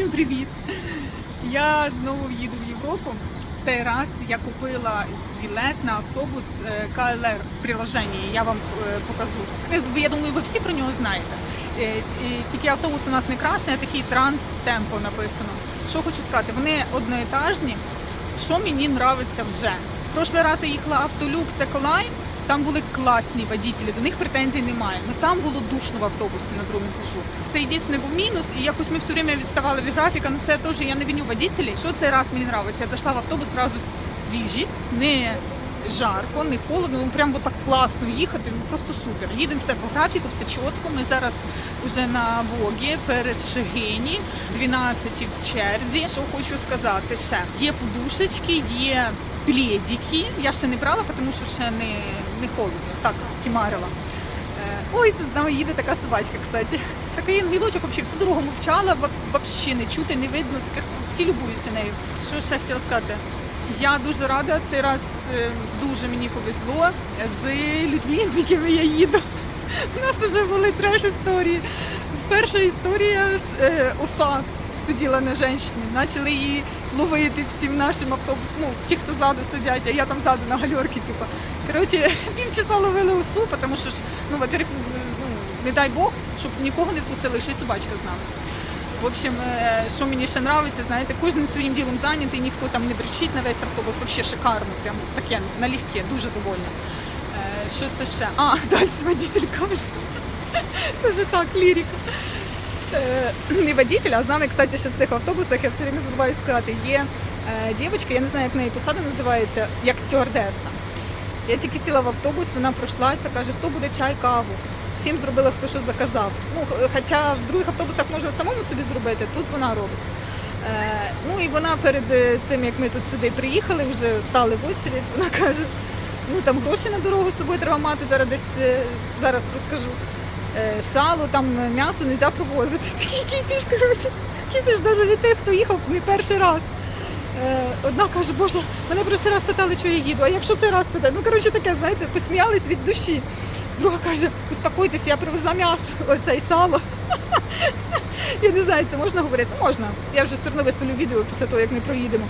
привіт! Я знову їду в Європу. Цей раз я купила білет на автобус е, КЛР в приложенні. Я вам е, покажу. Я думаю, ви всі про нього знаєте. Е, Тільки автобус у нас не красний, а такий транс-темпо написано. Що хочу сказати, вони одноетажні. Що мені подобається вже. Прошлий раз я їхала автолюкс Еколайн. Там були класні водителі, до них претензій немає. Ну там було душно в автобусі на другому етажу. Це єдиний був мінус, і якось ми все время відставали від графіка. Ну це теж я не виню водителей. Що цей раз мені подобається? Я зайшла в автобус одразу свіжість, не жарко, не холодно. Ну прям так класно їхати. Ну просто супер. Їдемо все по графіку, все чітко. Ми зараз уже на Вогі перед Шегині, 12 в черзі. Що хочу сказати ще є подушечки, є пледики. Я ще не брала, тому що ще не, не холодно. Так, кімарила. Е, Ой, це з нами їде така собачка, кстати. Такий ангелочок взагалі всю дорогу мовчала, взагалі не чути, не видно. Всі любуються нею. Що ще хотіла сказати? Я дуже рада, цей раз е, дуже мені повезло з людьми, з якими я їду. У нас вже були треш історії. Перша історія е, оса сиділа на жінці, почали її ловити всім нашим автобусом. Ну, ті, хто ззаду сидять, а я там ззаду на гальорці, типу. Коротше, півчаса ловили осу, тому що ж, ну, во-первых, ну, не дай Бог, щоб нікого не вкусили, ще й собачка з нами. В общем, е, що мені ще подобається, знаєте, кожен своїм ділом зайнятий, ніхто там не верчить на весь автобус, взагалі шикарно, прям таке налегке, дуже довольна. Е, Що це ще? А, далі водитель каже. Це вже так, лірика. Е, Не водитель, а з нами, кстати, ще в цих автобусах, я все время забуваю сказати, є е, дівчинка, я не знаю, як неї посада називається, як стюардеса. Я тільки сіла в автобус, вона пройшлася, каже, хто буде чай, каву. Всім зробила, хто що заказав. Ну, хоча в других автобусах можна самому собі зробити, тут вона робить. Е, ну і вона перед е, цим, як ми тут сюди приїхали, вже стали в очередь, вона каже, ну там гроші на дорогу з собою треба мати, зараз десь зараз розкажу. Е, сало, там е, м'ясо не можна провозити. Такий кіпіш, коротше. Кіпіш навіть від тих, хто їхав не перший раз. Е, Одна каже, боже, мене перший раз питали, що я їду, а якщо це раз питають, ну коротше таке, знаєте, посміялись від душі. Друга каже, успокойтесь, я привезла м'ясо, оце й сало. Я не знаю, це можна говорити? Ну, Можна. Я вже все одно виставлю відео після того, як ми проїдемо.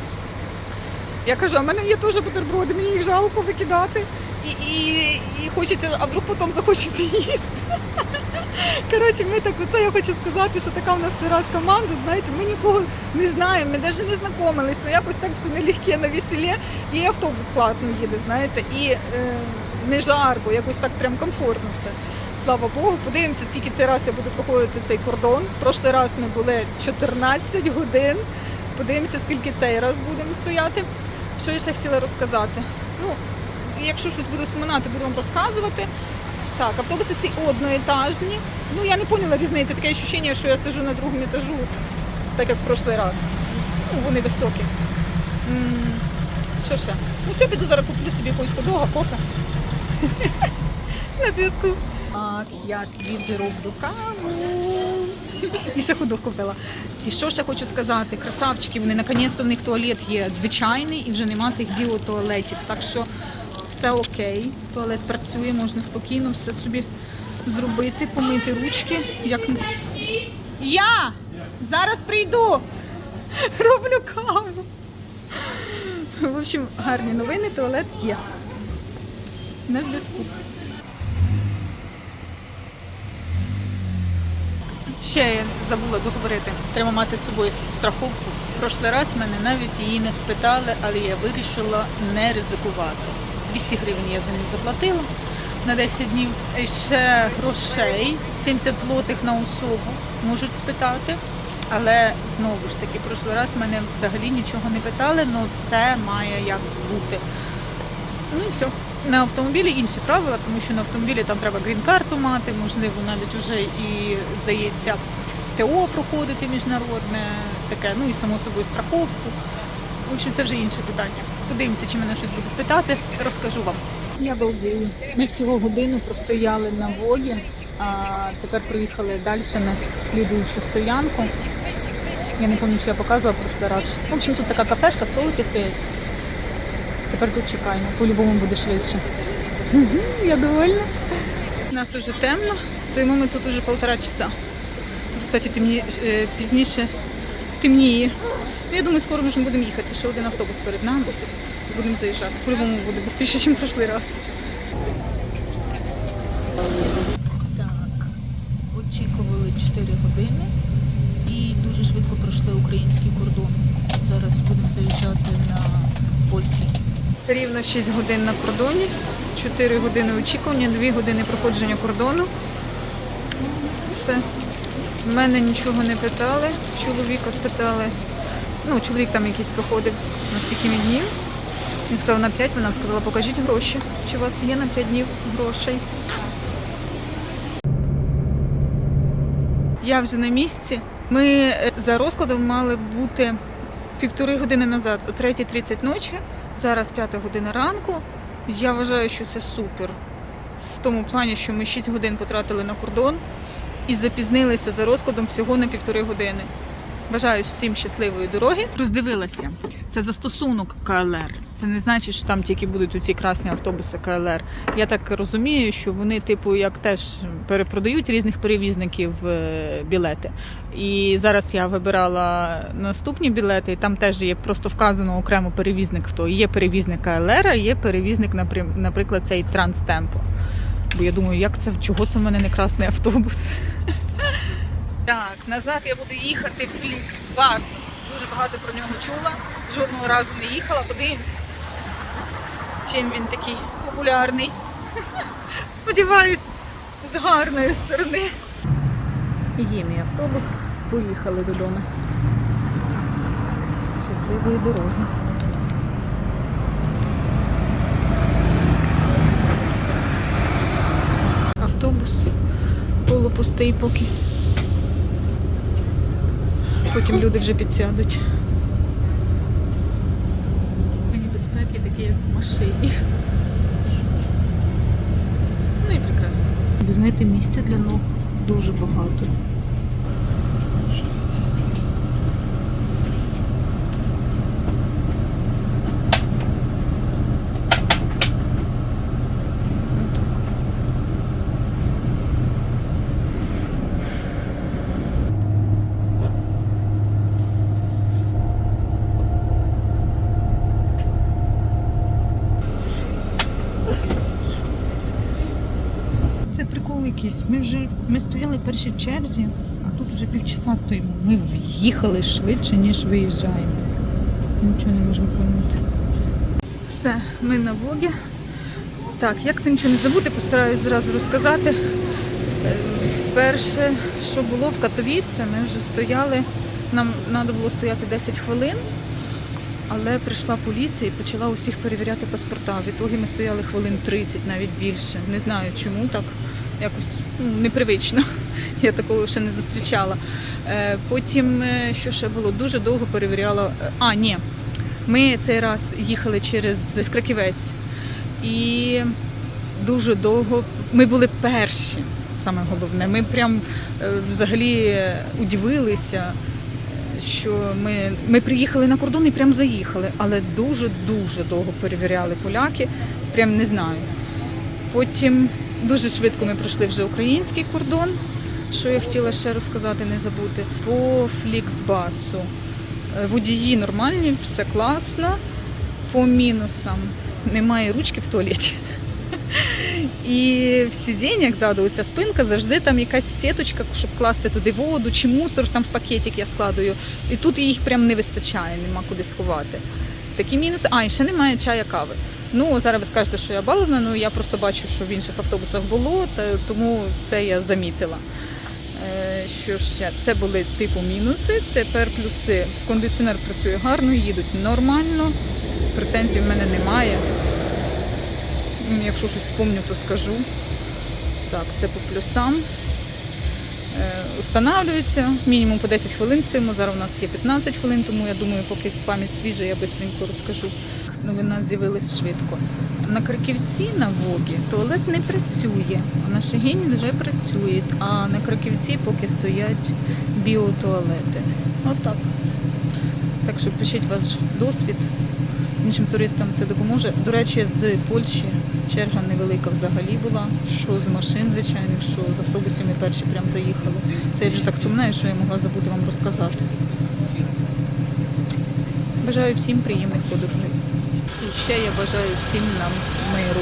Я кажу, а в мене є теж бутерброди, мені їх жалко викидати. І, і, і хочеться, а вдруг потім захочеться їсти. Коротше, ми так, оце я хочу сказати, що така в нас це раз команда, знаєте, ми нікого не знаємо, ми навіть не знайомились, ну якось так все нелегке на веселі, і автобус класно їде, знаєте, і е, не жарко, якось так прям комфортно все. Слава Богу, подивимося, скільки цей раз я буду проходити цей кордон. Прошлий раз ми були 14 годин. Подивимося, скільки цей раз будемо стояти. Що я ще хотіла розказати? Ну, якщо щось буду споминати, буду вам розказувати. Так, автобуси ці одноетажні. Ну я не поняла різниці. Таке відчуття, що я сижу на другому етажу, так як в прошлий раз. Ну, вони високі. М, Що ще? Ну все, піду зараз куплю собі якогось ходога, кофе. На зв'язку. Так, я собі вже роблю каву. І ще ходок купила. І що ще хочу сказати? Красавчики, вони наконець-то в них туалет є звичайний і вже нема тих біотуалетів. Так що все окей. Туалет працює, можна спокійно все собі зробити, помити ручки. Як... Я зараз прийду. Роблю каву. В общем, гарні новини, туалет є. На зв'язку. Ще я забула договорити. Треба мати з собою страховку. Прошлий раз мене навіть її не спитали, але я вирішила не ризикувати. 200 гривень я за нього заплатила на 10 днів. І ще грошей 70 злотих на особу можуть спитати. Але знову ж таки, прошлий раз мене взагалі нічого не питали, але це має як бути. Ну і все. На автомобілі інші правила, тому що на автомобілі там треба грін-карту мати, можливо, навіть вже і здається ТО проходити міжнародне, таке, ну і само собою страховку. В общем, це вже інше питання. Подивимося, чи мене щось будуть питати, розкажу вам. Я балдію. Ми всього годину простояли на воді, а тепер приїхали далі на слідуючу стоянку. Я не пам'ятаю, що я показувала прошлий раз. В общем, тут така кафешка, столики стоять. Тепер тут чекаємо, по-любому буде швидше. Я довольна. У нас вже темно, стоїмо ми тут уже полтора часа. Тут, кстати, темні, е, пізніше темніє. Ну, я думаю, скоро ми вже будемо їхати. Ще один автобус перед нами. Будемо заїжджати. По-любому буде швидше, ніж прошлий раз. Так, очікували 4 години і дуже швидко пройшли український кордон. Зараз будемо заїжджати на польський. Рівно 6 годин на кордоні, 4 години очікування, 2 години проходження кордону. Все. Мене нічого не питали, чоловіка спитали. Ну, чоловік там якийсь проходив на скільки днів. Він сказав на 5, вона сказала, покажіть гроші. Чи у вас є на 5 днів грошей? Я вже на місці. Ми е, за розкладом мали бути півтори години назад, о 3.30 ночі. Зараз 5 година ранку. Я вважаю, що це супер. В тому плані, що ми 6 годин потратили на кордон і запізнилися за розкладом всього на півтори години. Бажаю всім щасливої дороги. Роздивилася. Це застосунок КЛР. Це не значить, що там тільки будуть оці красні автобуси КЛР. Я так розумію, що вони, типу, як теж перепродають різних перевізників е, білети. І зараз я вибирала наступні білети, і там теж є просто вказано окремо перевізник хто. Є перевізник КЛР, а є перевізник, наприклад, цей Транстемпо. Бо я думаю, як це, чого це в мене не красний автобус? Так, назад я буду їхати Фліксбас. Дуже багато про нього чула. Жодного разу не їхала, подивимось, чим він такий популярний. Сподіваюсь, з гарної сторони. Є мій автобус. Поїхали додому. Щасливої дороги. Автобус полупустий поки. Потім люди вже підсядуть. Мені безпеки такі, як в машині. Ну і прекрасно. Ви знаєте, місця для ног дуже багато. Отак. Це якийсь. Ми вже ми стояли в першій черзі, а тут вже півчаса стоїмо. Ми в'їхали швидше, ніж виїжджаємо. Нічого не можемо поняти. Все, ми на Вогі. Так, як це нічого не забути, постараюсь зразу розказати. Е, Перше, що було в Катовіці, ми вже стояли, нам треба було стояти 10 хвилин, але прийшла поліція і почала усіх перевіряти паспорта. В ітогі ми стояли хвилин 30, навіть більше. Не знаю чому так, якось ну, непривично. Я такого ще не зустрічала. Е, Потім, е, що ще було, дуже довго перевіряла. А, ні, ми цей раз їхали через Краківець. І дуже довго ми були перші, саме головне. Ми прям е, взагалі удивилися, що ми, ми приїхали на кордон і прям заїхали, але дуже-дуже довго перевіряли поляки, прям не знаю. Потім дуже швидко ми пройшли вже український кордон. Що я хотіла ще розказати, не забути. По Фліксбасу. Е, Водії нормальні, все класно. По мінусам немає ручки в туалеті. І в сидіннях ззаду ця спинка завжди там якась сіточка, щоб класти туди воду чи мусор там в пакетик я складую. І тут їх прям не вистачає, нема куди сховати. Такі мінуси. А, і ще немає чая кави. Ну, зараз ви скажете, що я баловна, ну я просто бачу, що в інших автобусах було, тому це я замітила. Е, Що ще? Це були типу мінуси. Тепер плюси. Кондиціонер працює гарно, їдуть нормально. Претензій в мене немає. Якщо щось спомню, то скажу. Так, це по плюсам. Е, Устанавлюється. Мінімум по 10 хвилин стоїмо. Зараз у нас є 15 хвилин, тому я думаю, поки пам'ять свіжа, я швидко розкажу. Новина з'явилась швидко. На Краківці на Вогі туалет не працює, на Шегині вже працює, а на Краківці поки стоять біотуалети. Отак. Так що пишіть ваш досвід. Іншим туристам це допоможе. До речі, з Польщі черга невелика взагалі була. Що з машин, звичайних, що з автобусів ми перші прям заїхали. Це я вже так сумнаю, що я могла забути вам розказати. Бажаю всім приємних подорожей. Ще я бажаю всім нам миру.